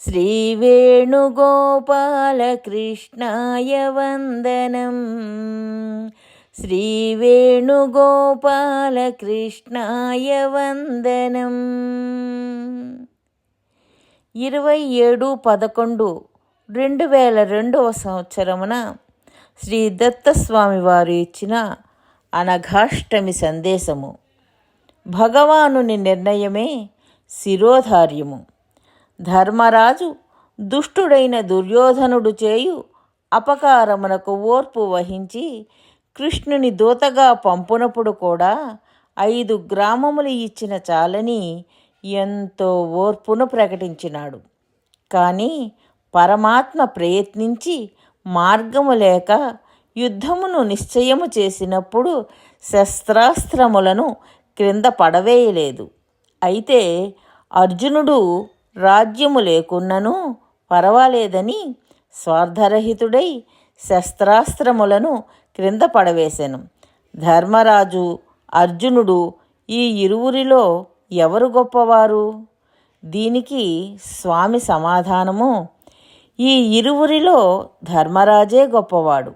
श्रीवेणुगोपालकृष्णाय वन्दनम् శ్రీవేణుగోపాలకృష్ణాయ వందనం ఇరవై ఏడు పదకొండు రెండు వేల రెండవ సంవత్సరమున శ్రీ దత్తస్వామి వారు ఇచ్చిన అనఘాష్టమి సందేశము భగవానుని నిర్ణయమే శిరోధార్యము ధర్మరాజు దుష్టుడైన దుర్యోధనుడు చేయు అపకారమునకు ఓర్పు వహించి కృష్ణుని దూతగా పంపునప్పుడు కూడా ఐదు గ్రామములు ఇచ్చిన చాలని ఎంతో ఓర్పును ప్రకటించినాడు. కానీ పరమాత్మ ప్రయత్నించి మార్గము లేక యుద్ధమును నిశ్చయము చేసినప్పుడు శస్త్రాస్త్రములను క్రింద పడవేయలేదు. అయితే అర్జునుడు రాజ్యము లేకున్నను పర్వాలేదని స్వార్థరహితుడై శస్త్రాస్త్రములను క్రింద పడవేశాను ధర్మరాజు అర్జునుడు ఈ ఇరువురిలో ఎవరు గొప్పవారు? దీనికి స్వామి సమాధానము ఈ ఇరువురిలో ధర్మరాజే గొప్పవాడు.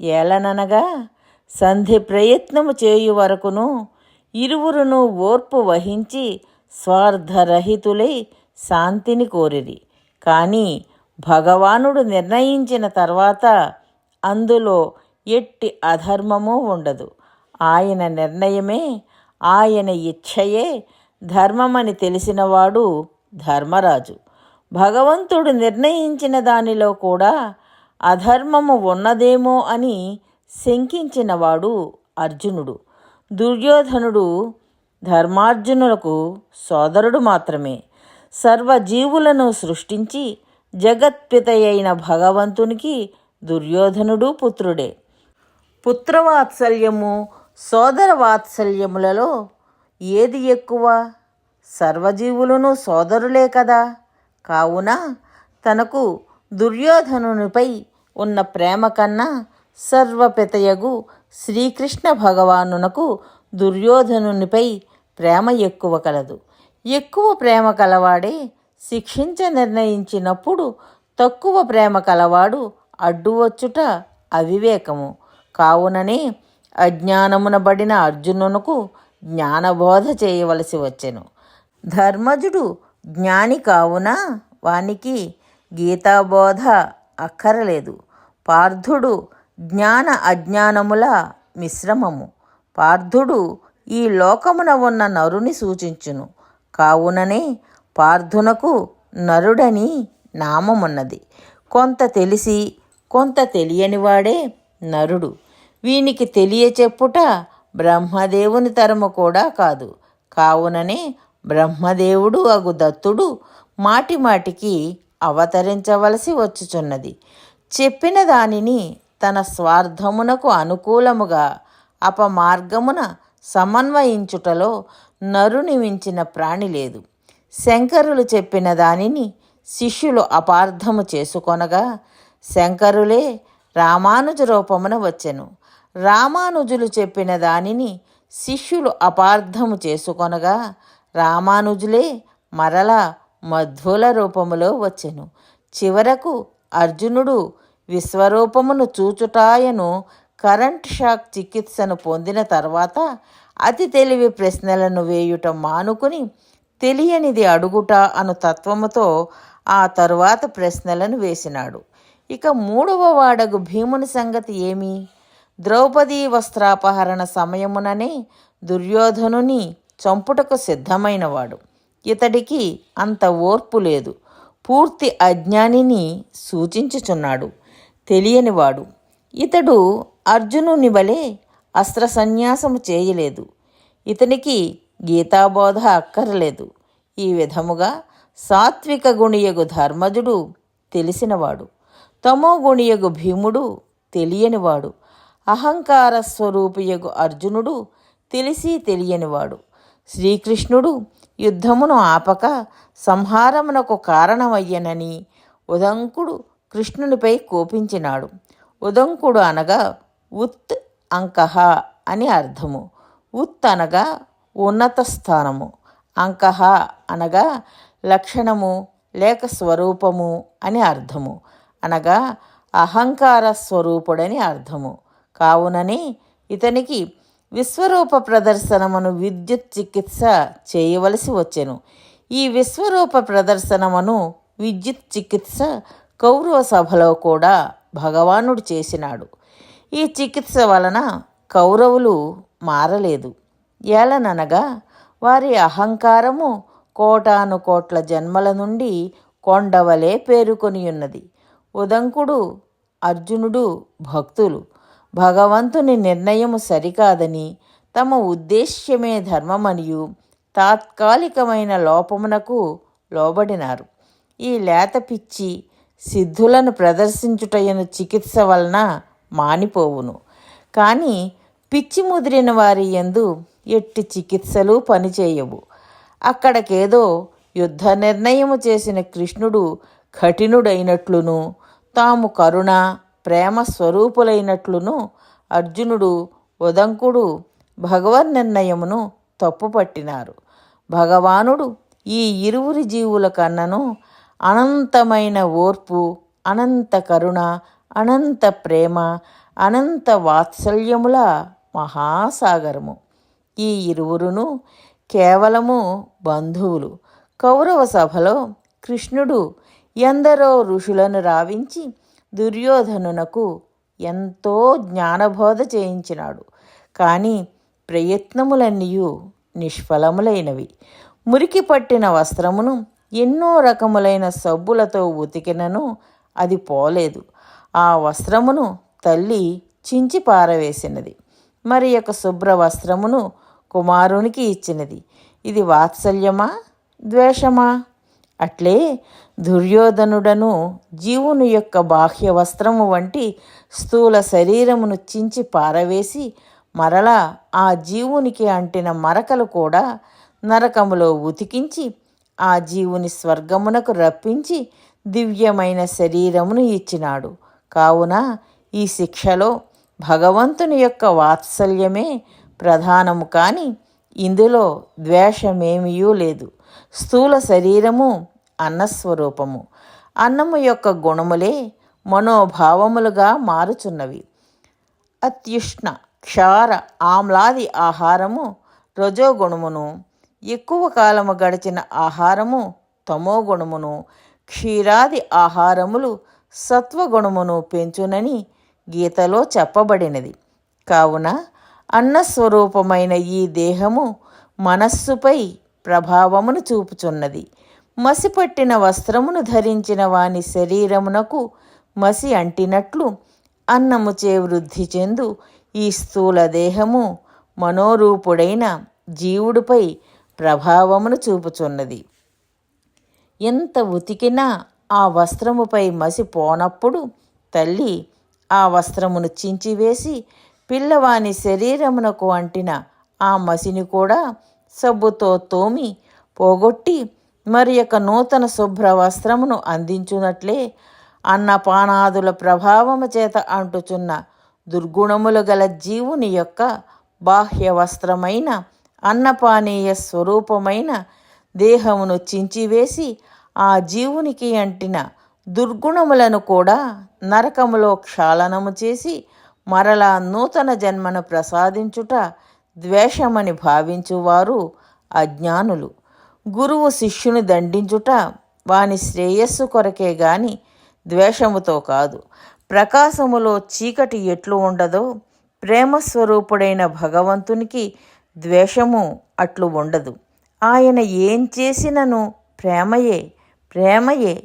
ఏలననగా సంధి ప్రయత్నము చేయు వరకును ఇరువురును ఓర్పు వహించి స్వార్థరహితులై శాంతిని కోరిరి. కానీ భగవానుడు నిర్ణయించిన తర్వాత అందులో ఎట్టి అధర్మము ఉండదు. ఆయన నిర్ణయమే ఆయన ఇచ్ఛయే ధర్మమని తెలిసినవాడు ధర్మరాజు. భగవంతుడు నిర్ణయించిన దానిలో కూడా అధర్మము ఉన్నదేమో అని శంకించినవాడు అర్జునుడు. దుర్యోధనుడు ధర్మార్జునులకు సోదరుడు మాత్రమే. సర్వజీవులను సృష్టించి జగత్పితయైన భగవంతునికి దుర్యోధనుడు పుత్రుడే. పుత్రవాత్సల్యము సోదర వాత్సల్యములలో ఏది ఎక్కువ? సర్వజీవులను సోదరులే కదా. కావున తనకు దుర్యోధనునిపై ఉన్న ప్రేమ కన్నా సర్వపితయగు శ్రీకృష్ణ భగవానునకు దుర్యోధనునిపై ప్రేమ ఎక్కువ కలదు. ఎక్కువ ప్రేమ కలవాడే శిక్షించ నిర్ణయించినప్పుడు తక్కువ ప్రేమ కలవాడు అడ్డువచ్చుట అవివేకము. కావుననే అజ్ఞానమున బడిన అర్జునునకు జ్ఞానబోధ చేయవలసి వచ్చెను. ధర్మజుడు జ్ఞాని కావున వానికి గీతాబోధ అక్కరలేదు. పార్థుడు జ్ఞాన అజ్ఞానముల మిశ్రమము. పార్థుడు ఈ లోకమున ఉన్న నరుని సూచించును. కావుననే పార్థునకు నరుడని నామమున్నది. కొంత తెలిసి కొంత తెలియనివాడే నరుడు. వీనికి తెలియచెప్పుట బ్రహ్మదేవుని తరము కూడా కాదు. కావుననే బ్రహ్మదేవుడు అగు దత్తుడు మాటి మాటికి అవతరించవలసి వచ్చుచున్నది. చెప్పిన దానిని తన స్వార్థమునకు అనుకూలముగా అపమార్గమున సమన్వయించుటలో నరుని మించిన ప్రాణి లేదు. శంకరులు చెప్పిన దానిని శిష్యులు అపార్థము చేసుకొనగా శంకరులే రామానుజ రూపమున వచ్చెను. రామానుజులు చెప్పిన దానిని శిష్యులు అపార్థము చేసుకొనగా రామానుజులే మరలా మధ్వుల రూపములో వచ్చెను. చివరకు అర్జునుడు విశ్వరూపమును చూచుటాయను కరెంట్ షాక్ చికిత్సను పొందిన తర్వాత అతి తెలివి ప్రశ్నలను వేయుట మానుకుని తెలియనిది అడుగుట అను తత్వముతో ఆ తరువాత ప్రశ్నలను వేసినాడు. ఇక మూడవ వాడగు భీముని సంగతి ఏమి? ద్రౌపదీ వస్త్రాపహరణ సమయముననే దుర్యోధనుని చంపుటకు సిద్ధమైనవాడు. ఇతడికి అంత ఓర్పు లేదు. పూర్తి అజ్ఞానిని సూచించుచున్నాడు. తెలియనివాడు. ఇతడు అర్జునుని వలె అస్త్ర సన్యాసము చేయలేదు. ఇతనికి గీతాబోధ అక్కరలేదు. ఈ విధముగా సాత్విక గుణియగు ధర్మజుడు తెలిసినవాడు. తమో గుణియగు భీముడు తెలియనివాడు. అహంకార స్వరూపియగు అర్జునుడు తెలిసి తెలియనివాడు. శ్రీకృష్ణుడు యుద్ధమును ఆపక సంహారమునకు కారణమయ్యనని ఉదంకుడు కృష్ణునిపై కోపించినాడు. ఉదంకుడు అనగా ఉత్ అంకహ అని అర్థము. ఉత్ అనగా ఉన్నత స్థానము. అంకహ అనగా లక్షణము లేక స్వరూపము అని అర్థము. అనగా అహంకార స్వరూపుడని అర్థము. కావునని ఇతనికి విశ్వరూప ప్రదర్శనమును విద్యుత్ చికిత్స చేయవలసి వచ్చెను. ఈ విశ్వరూప ప్రదర్శనమును విద్యుత్ చికిత్స కౌరవ సభలో కూడా భగవానుడు చేసినాడు. ఈ చికిత్స వలన కౌరవులు మారలేదు. ఏలననగా వారి అహంకారము కోటాను కోట్ల జన్మల నుండి కొండవలే పేరుకొని ఉన్నది ఉదంకుడు అర్జునుడు భక్తులు. భగవంతుని నిర్ణయము సరికాదని తమ ఉద్దేశ్యమే ధర్మమనియు తాత్కాలికమైన లోపమునకు లోబడినారు. ఈ లేత పిచ్చి సిద్ధులను ప్రదర్శించుటయను చికిత్స వలన మానిపోవును. కానీ పిచ్చి ముదిరిన వారి యందు ఎట్టి చికిత్సలు పనిచేయవు. అక్కడకేదో యుద్ధ నిర్ణయము చేసిన కృష్ణుడు కఠినుడైనట్లును తాము కరుణ ప్రేమ స్వరూపులైనట్లును అర్జునుడు ఉదంకుడు భగవన్ నిర్ణయమును తప్పుపట్టినారు. భగవానుడు ఈ ఇరువురి జీవుల కన్నను అనంతమైన ఓర్పు అనంత కరుణ అనంత ప్రేమ అనంత వాత్సల్యముల మహాసాగరము. ఈ ఇరువురును కేవలము బంధువులు. కౌరవ సభలో కృష్ణుడు ఎందరో ఋషులను రావించి దుర్యోధనునకు ఎంతో జ్ఞానబోధ చేయించినాడు. కానీ ప్రయత్నములన్నీ నిష్ఫలములైనవి. మురికి పట్టిన వస్త్రమును ఎన్నో రకములైన సబ్బులతో ఉతికినను అది పోలేదు. ఆ వస్త్రమును తల్లి చించి పారవేసినది. మరి యొక్క శుభ్ర వస్త్రమును కుమారునికి ఇచ్చినది. ఇది వాత్సల్యమా? ద్వేషమా? అట్లే దుర్యోధనుడను జీవుని యొక్క బాహ్య వస్త్రము వంటి స్థూల శరీరమును చించి పారవేసి మరలా ఆ జీవునికి అంటిన మరకలు కూడా నరకములో ఉతికించి ఆ జీవుని స్వర్గమునకు రప్పించి దివ్యమైన శరీరమును ఇచ్చినాడు. కావున ఈ శిక్షలో భగవంతుని యొక్క వాత్సల్యమే ప్రధానము కానీ ఇందులో ద్వేషమేమీయూ లేదు. స్థూల శరీరము అన్నస్వరూపము. అన్నము యొక్క గుణములే మనోభావములుగా మారుచున్నవి. అత్యుష్ణ క్షార ఆమ్లాది ఆహారము రజోగుణమును ఎక్కువ కాలము గడిచిన ఆహారము తమో గుణమును క్షీరాది ఆహారములు సత్వగుణమును పెంచునని గీతలో చెప్పబడినది. కావున అన్నస్వరూపమైన ఈ దేహము మనస్సుపై ప్రభావమును చూపుచున్నది. మసిపట్టిన వస్త్రమును ధరించిన వాని శరీరమునకు మసి అంటినట్లు అన్నముచే వృద్ధి చెందు ఈ స్థూల దేహము మనోరూపుడైన జీవుడిపై ప్రభావమును చూపుచున్నది. ఎంత ఉతికినా ఆ వస్త్రముపై మసి పోనప్పుడు తల్లి ఆ వస్త్రమును చించివేసి పిల్లవాని శరీరమునకు అంటిన ఆ మసిని కూడా సబ్బుతో తోమి పోగొట్టి మరి యొక్క నూతన శుభ్ర వస్త్రమును అందించునట్లే అన్నపానాదుల ప్రభావము చేత అంటుచున్న దుర్గుణములు గల జీవుని యొక్క బాహ్య వస్త్రమైన అన్నపానీయ స్వరూపమైన దేహమును చించివేసి ఆ జీవునికి అంటిన దుర్గుణములను కూడా నరకములో క్షాళనము చేసి మరలా నూతన జన్మను ప్రసాదించుట ద్వేషమని భావించువారు అజ్ఞానులు. గురువు శిష్యుని దండించుట వాని శ్రేయస్సు కొరకే గాని ద్వేషముతో కాదు. ప్రకాశములో చీకటి ఎట్లు ఉండదో ప్రేమస్వరూపుడైన భగవంతునికి ద్వేషము అట్లు ఉండదు. ఆయన ఏం చేసినను ప్రేమయే ప్రేమయే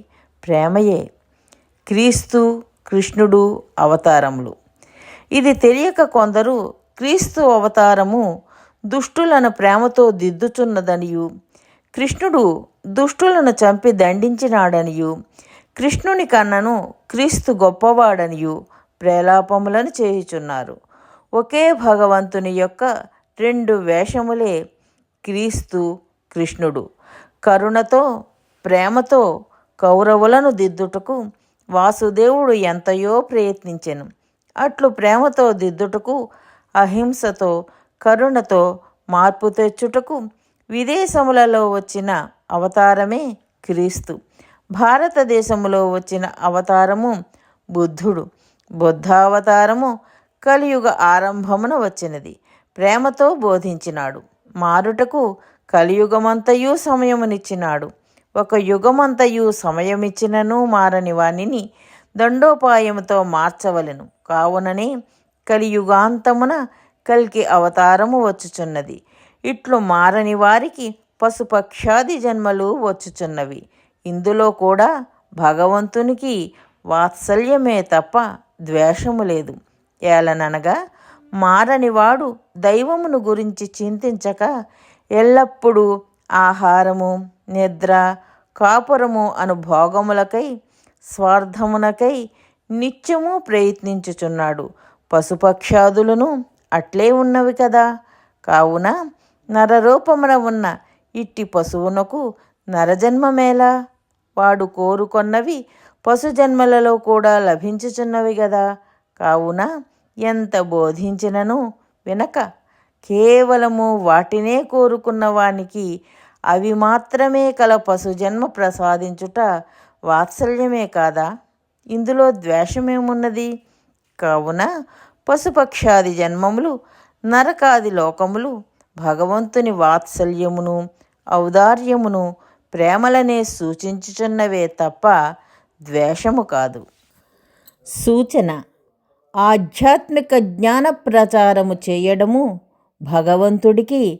ప్రేమయే. క్రీస్తు కృష్ణుడు అవతారములు. ఇది తెలియక కొందరు క్రీస్తు అవతారము దుష్టులను ప్రేమతో దిద్దుచున్నదనియు కృష్ణుడు దుష్టులను చంపి దండించినాడనియు కృష్ణుని కన్నను క్రీస్తు గొప్పవాడనియు ప్రేలాపములను చేయుచున్నారు. ఒకే భగవంతుని యొక్క రెండు వేషములే క్రీస్తు కృష్ణుడు. కరుణతో ప్రేమతో కౌరవులను దిద్దుటకు వాసుదేవుడు ఎంతయో ప్రయత్నించెను. అట్లు ప్రేమతో దిద్దుటకు అహింసతో కరుణతో మార్పు తెచ్చుటకు విదేశములలో వచ్చిన అవతారమే క్రీస్తు. భారతదేశంలో వచ్చిన అవతారము బుద్ధుడు. బుద్ధావతారము కలియుగ ఆరంభమున వచ్చినది. ప్రేమతో బోధించినాడు. మారుటకు కలియుగమంతయు సమయమునిచ్చినాడు. ఒక యుగమంతయు సమయమిచ్చినను మారని వానిని దండోపాయముతో మార్చవలెను. కావుననే కలియుగాంతమున కల్కి అవతారము వచ్చుచున్నది. ఇట్లు మారని వారికి పశుపక్షాది జన్మలు వచ్చుచున్నవి. ఇందులో కూడా భగవంతునికి వాత్సల్యమే తప్ప ద్వేషము లేదు. ఏలననగా మారనివాడు దైవమును గురించి చింతించక ఎల్లప్పుడూ ఆహారము నిద్ర కాపురము అను భోగములకై స్వార్థమునకై నిత్యము ప్రయత్నించుచున్నాడు. పశుపక్షాదులను అట్లే ఉన్నవి కదా. కావున నరరూపమున ఉన్న ఇట్టి పశువునకు నరజన్మమేలా? వాడు కోరుకొన్నవి పశుజన్మలలో కూడా లభించుచున్నవి కదా కావున ఎంత బోధించినను వినక కేవలము వాటినే కోరుకున్న వానికి అవి మాత్రమే కల పశుజన్మ ప్రసాదించుట వాత్సల్యమే కాదా? ఇందులో ద్వేషమేమున్నది? కావున పశుపక్షాది జన్మములు నరకాది లోకములు భగవంతుని వాత్సల్యమును ఔదార్యమును ప్రేమలనే సూచించుచున్నవే తప్ప ద్వేషము కాదు. సూచన ఆధ్యాత్మిక జ్ఞాన ప్రచారము చేయడము భగవంతుడికి